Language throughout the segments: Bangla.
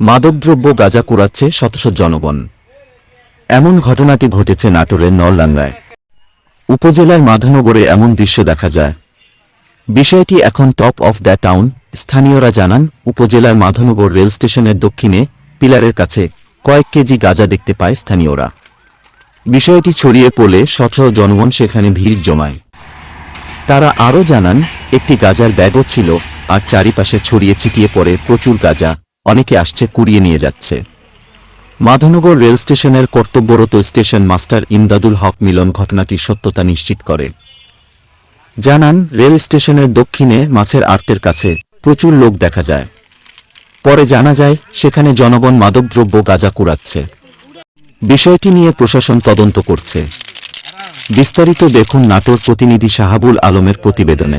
মাদকদ্রব্য গাঁজা কুড়াচ্ছে শত শত জনগণ। এমন ঘটনাটি ঘটেছে নাটোরের নলডাঙ্গায় উপজেলার মাধানগরে এমন দৃশ্য দেখা যায়। বিষয়টি এখন টপ অফ দ্য টাউন স্থানীয়রা জানান উপজেলার মাধনগর রেল স্টেশনের দক্ষিণে পিলারের কাছে কয়েক কেজি গাঁজা দেখতে পায় স্থানীয়রা। বিষয়টি ছড়িয়ে পড়লে শত জনগণ সেখানে ভিড় জমায়। তারা আরও জানান, একটি গাজার ব্যাগও ছিল আর চারিপাশে ছড়িয়ে ছিটিয়ে পড়ে প্রচুর গাজা। অনেকে আসছে কুড়িয়ে নিয়ে যাচ্ছে। মাধনগর রেল স্টেশনের কর্তব্যরত স্টেশন মাস্টার ইমদাদুল হক মিলন ঘটনাটির সত্যতা নিশ্চিত করে। জানান রেল স্টেশনের দক্ষিণে মাছের আর্তের কাছে প্রচুর লোক দেখা যায়। পরে জানা যায় সেখানে জনগণ মাদকদ্রব্য গাঁজা কুড়াচ্ছে। বিষয়টি নিয়ে প্রশাসন তদন্ত করছে। বিস্তারিত দেখুন নাটোর প্রতিনিধি শাহাবুল আলমের প্রতিবেদনে।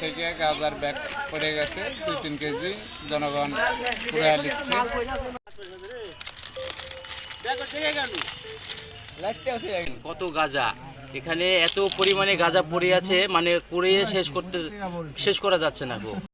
থেকে গাজার ব্যাগ পড়ে গেছে, দুই, তিন কেজি, জনগণ কত গাজা? এখানে এত পরিমাণে গাজা পড়ে আছে মানে কুড়িয়ে শেষ করতে শেষ করা যাচ্ছে না গো।